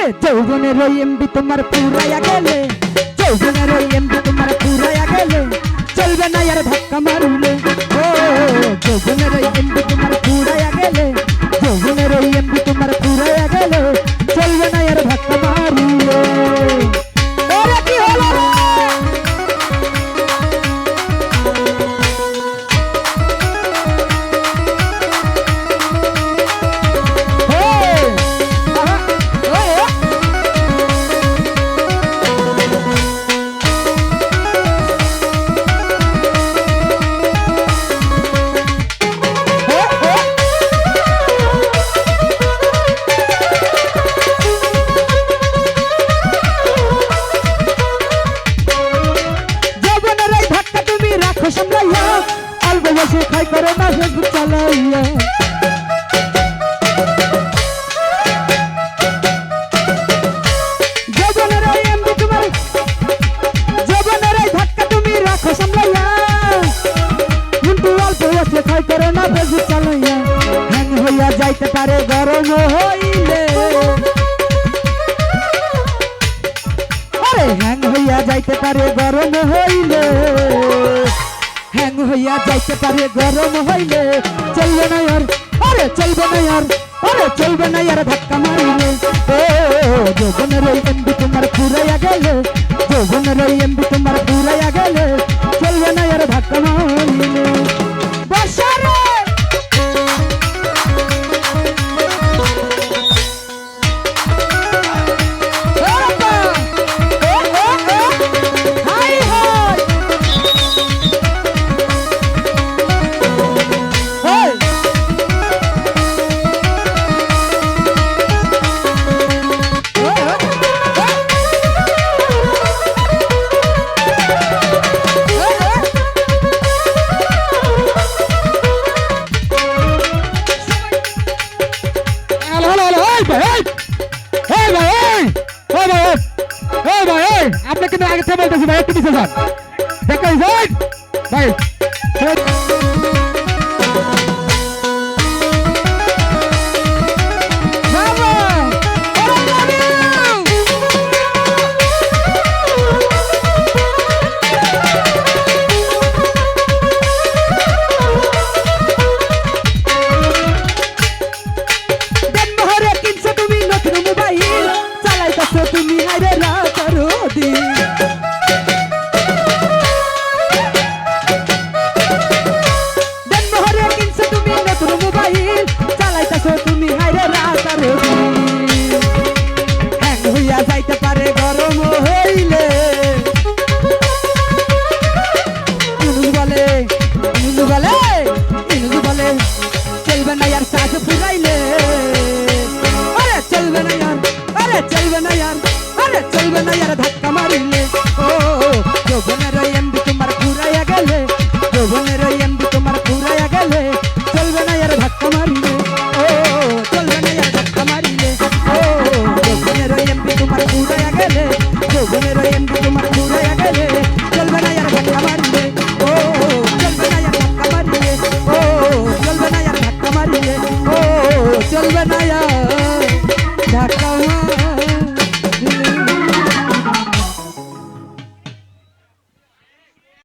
যৌবনের ওই এমবি তোমার পুরাইয়া গেলে? যৌবনের ওই এমবি তোমার পুরাইয়া গেলে? চলবে না আর ধাক্কা মারলে। অল্প বসে খাই করে না ফেসবুক চালাইয়া। খাই করে না ফেসবুক চালাইয়া। হ্যাং হইয়া যাইতে পারে, গরম হইলে। আরে হ্যাং হইয়া যাইতে পারে, গরম হইলে। হ্যাং হইয়া যাইতে পারে, গরম হইলে চলবে না আর, আরে চলবে না আর, আরে চলবে না আর ধাক্কা মারিলে। ও যৌবনের ওই এমবি তোমার পুরাইয়া গেলে যৌবনের ওই এমবি তোমার এই ভাই আপনাকে আপনি কিন্তু আগে থেকে বলতেছি ভাই একটু পিছিয়ে যান। দেখেন তুমি হাইরে রাতার দিন। আরে চলবে না यार আরে চলবে না यार ধাক্কা মারিলে ও যৌবনের এমবি তোমার পুরাইয়া গেলে যৌবনের এমবি তোমার পুরাইয়া গেলে চলবে না यार ধাক্কা মারিলে ও চলবে না यार ধাক্কা মারিলে ও যৌবনের এমবি তোমার পুরাইয়া গেলে